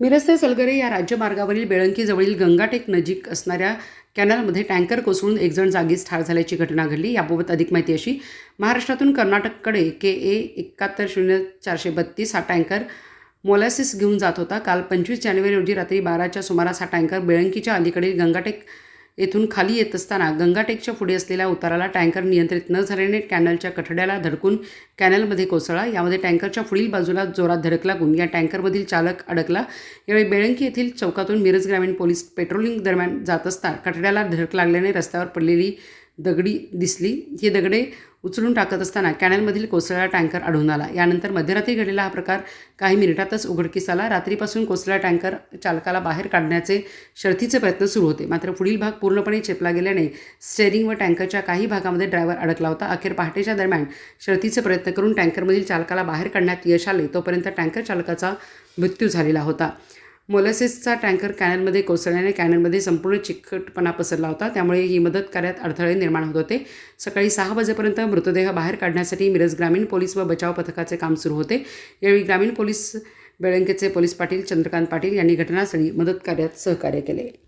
मिरज ते सलगरे या राज्यमार्गावरील बेळंकीजवळील गंगाटेक नजीक असणाऱ्या कॅनलमध्ये टँकर कोसळून एकजण जागीच ठार झाल्याची घटना घडली. याबाबत अधिक माहिती अशी महाराष्ट्रातून कर्नाटककडे के ए एकाहत्तर शून्य चारशे बत्तीस हा टँकर मोलॅसिस घेऊन जात होता. काल पंचवीस जानेवारी रोजी रात्री बाराच्या सुमारास हा टँकर बेळंकीच्या अलीकडील गंगाटेक येथून खाली येत असताना गंगाटेकच्या पुढे असलेल्या उताराला टँकर नियंत्रित न झाल्याने कॅनलच्या कठड्याला धडकून कॅनलमध्ये कोसळला. यामध्ये टँकरच्या पुढील बाजूला जोरात धडक लागून या टँकरमधील चालक अडकला. यावेळी बेळंकी येथील चौकातून मिरज ग्रामीण पोलीस पेट्रोलिंग दरम्यान जात असता कठड्याला धडक लागल्याने रस्त्यावर पडलेली दगडी दिसली. ही दगडे उचलून टाकत असताना कॅनलमधील कोसळा टँकर आढळून आला. यानंतर मध्यरात्री घडलेला हा प्रकार काही मिनिटातच उघडकीस आला रात्रीपासून कोसळा टँकर चालकाला बाहेर काढण्याचे शर्थीचे प्रयत्न सुरू होते. मात्र पुढील भाग पूर्णपणे चेपला गेल्याने स्टेअरिंग व टँकरच्या काही भागामध्ये ड्रायव्हर अडकला होता. अखेर पहाटेच्या दरम्यान शर्थीचे प्रयत्न करून टँकरमधील चालकाला बाहेर काढण्यात यश आले. तोपर्यंत टँकर चालकाचा मृत्यू झालेला होता. मोलसिसचा टँकर कॅनलमध्ये कोसळल्याने कॅनलमध्ये संपूर्ण चिकटपणा पसरला होता. त्यामुळे ही मदत कार्यात अडथळे निर्माण होत होते. सकाळी सहा वाजेपर्यंत मृतदेह बाहेर काढण्यासाठी मिरज ग्रामीण पोलीस व बचाव पथकाचे काम सुरू होते. यावेळी ग्रामीण पोलीस बेळंकेचे पोलीस पाटील चंद्रकांत पाटील यांनी घटनास्थळी मदत कार्यात सहकार्य केले.